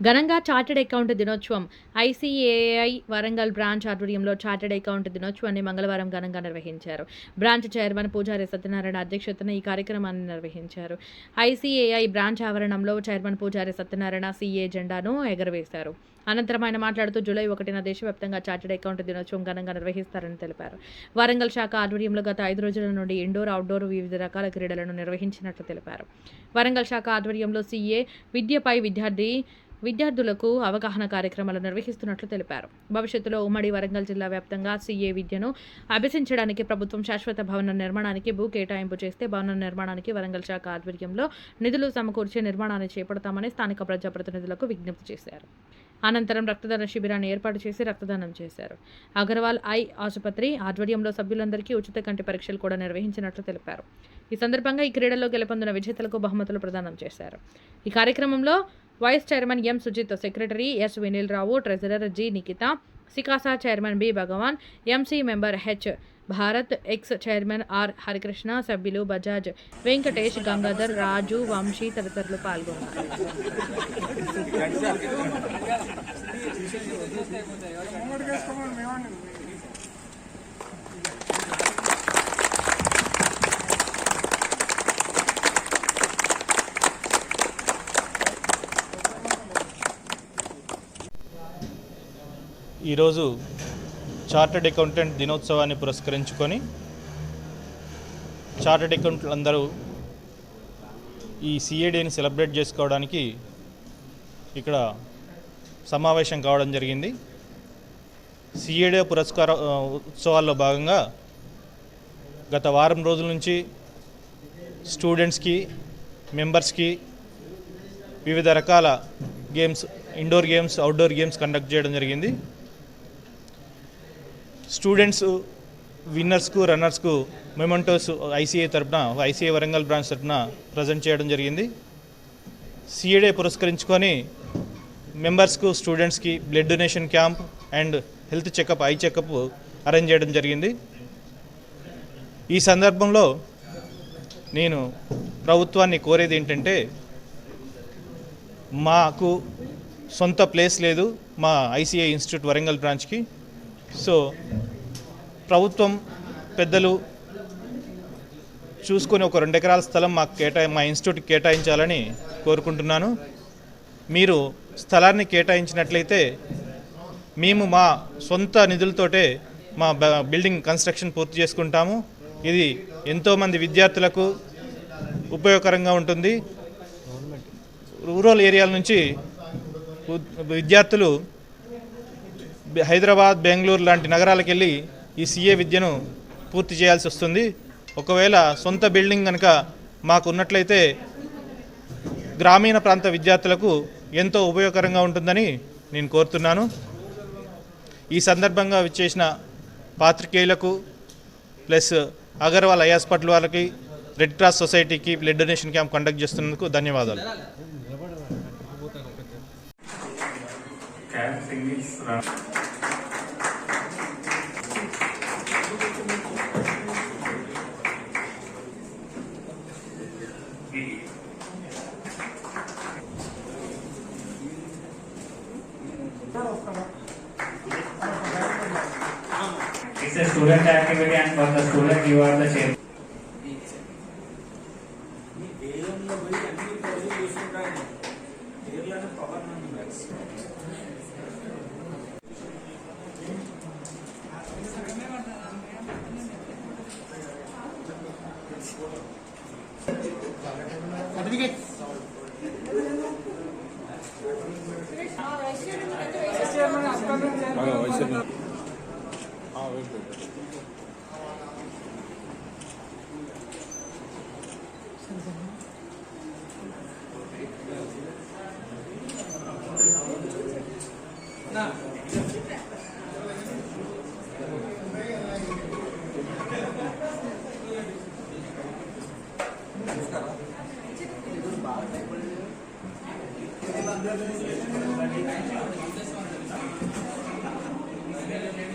ఘనంగా chartered account దినోత్సవం ICAI Warangal branch ఆధ్వర్యంలో చార్టెడ్ అకౌంట్ దినోత్సవాన్ని మంగళవారం ఘనంగా నిర్వహించారు. బ్రాంచ్ చైర్మన్ పూజారి సత్యనారాయణ అధ్యక్షతన ఈ కార్యక్రమాన్ని నిర్వహించారు. ఐసీఏఐ బ్రాంచ్ ఆవరణంలో చైర్మన్ పూజారి సత్యనారాయణ సీఏ జెండాను ఎగరవేశారు. అనంతరం ఆయన మాట్లాడుతూ జూలై ఒకటిన దేశవ్యాప్తంగా చార్టెడ్ అకౌంట్ దినోత్సవం ఘనంగా నిర్వహిస్తారని తెలిపారు. వరంగల్ శాఖ ఆధ్వర్యంలో గత ఐదు రోజుల నుండి ఇండోర్ అవుట్డోర్ వివిధ రకాల క్రీడలను నిర్వహించినట్లు తెలిపారు. వరంగల్ శాఖ ఆధ్వర్యంలో సీఏ విద్యపై విద్యార్థి విద్యార్థులకు అవగాహన కార్యక్రమాలు నిర్వహిస్తున్నట్లు తెలిపారు. భవిష్యత్తులో ఉమ్మడి వరంగల్ జిల్లా వ్యాప్తంగా సీఏ విద్యను అభ్యసించడానికి ప్రభుత్వం శాశ్వత భవన నిర్మాణానికి భూ కేటాయింపు చేస్తే భవన నిర్మాణానికి వరంగల్ శాఖ ఆధ్వర్యంలో నిధులు సమకూర్చే నిర్మాణాన్ని చేపడతామని స్థానిక ప్రజాప్రతినిధులకు విజ్ఞప్తి చేశారు. అనంతరం రక్తదాన శిబిరాన్ని ఏర్పాటు చేసి రక్తదానం చేశారు. అగర్వాల్ ఐ ఆసుపత్రి ఆధ్వర్యంలో సభ్యులందరికీ ఉచిత కంటి పరీక్షలు కూడా నిర్వహించినట్లు తెలిపారు. ఈ సందర్భంగా ఈ క్రీడల్లో గెలుపొందిన విజేతలకు బహుమతులు ప్రదానం చేశారు. ఈ కార్యక్రమంలో vice chairman M Sujith secretary S Vinil Rao treasurer G Nikhitha సికాసా chairman B Bhagavan MC member H Bharath ex chairman R Harikrishna సభ్యులు బజాజ్ వెంకటేష్ గంగాధర్ రాజు వంశీ తదితరులు పాల్గొన్నారు. ఈరోజు చార్టెడ్ అకౌంటెంట్ దినోత్సవాన్ని పురస్కరించుకొని చార్టెడ్ అకౌంట్లు అందరూ ఈ సిఏడిని సెలబ్రేట్ చేసుకోవడానికి ఇక్కడ సమావేశం కావడం జరిగింది. సిఏడే పురస్కార ఉత్సవాల్లో భాగంగా గత వారం రోజుల నుంచి స్టూడెంట్స్కి మెంబర్స్కి వివిధ రకాల games indoor games outdoor games conduct చేయడం జరిగింది. స్టూడెంట్స్ విన్నర్స్కు రన్నర్స్కు మెమెంటోస్ ఐసీఏ తరపున ఐసీఏ వరంగల్ బ్రాంచ్ తరపున ప్రజెంట్ చేయడం జరిగింది. సిఏడే పురస్కరించుకొని మెంబర్స్కు స్టూడెంట్స్కి blood donation camp and health checkup eye checkup arrange చేయడం జరిగింది. ఈ సందర్భంలో నేను ప్రభుత్వాన్ని కోరేది ఏంటంటే మాకు సొంత ప్లేస్ లేదు మా ఐసీఐ ఇన్స్టిట్యూట్ వరంగల్ బ్రాంచ్కి. సో ప్రభుత్వం పెద్దలు చూసుకొని ఒక రెండు ఎకరాల స్థలం మాకు కేటాయి మా ఇన్స్టిట్యూట్ కేటాయించాలని కోరుకుంటున్నాను. మీరు స్థలాన్ని కేటాయించినట్లయితే మేము మా సొంత నిధులతోటే మా బ- బిల్డింగ్ కన్స్ట్రక్షన్ పూర్తి చేసుకుంటాము. ఇది ఎంతోమంది విద్యార్థులకు ఉపయోగకరంగా ఉంటుంది. రూరల్ ఏరియాల నుంచి విద్యార్థులు హైదరాబాద్ బెంగళూరు లాంటి నగరాలకు వెళ్ళి ఈ సీఏ విద్యను పూర్తి చేయాల్సి వస్తుంది. ఒకవేళ సొంత బిల్డింగ్ కనుక మాకు ఉన్నట్లయితే గ్రామీణ ప్రాంత విద్యార్థులకు ఎంతో ఉపయోగకరంగా ఉంటుందని నేను కోరుతున్నాను. ఈ సందర్భంగా విచ్చేసిన పాత్రికేయులకు ప్లస్ అగర్వాల్ ఐ హాస్పిటల్ వాళ్ళకి రెడ్ క్రాస్ సొసైటీకి బ్లడ్ డొనేషన్ క్యాంప్ కండక్ట్ చేస్తున్నందుకు ధన్యవాదాలు. Cat singles It's a student activity and for the student you are the chair. Ờ, vâng rồi, xin À, vâng Nào. Ờ, Thank you. Amén.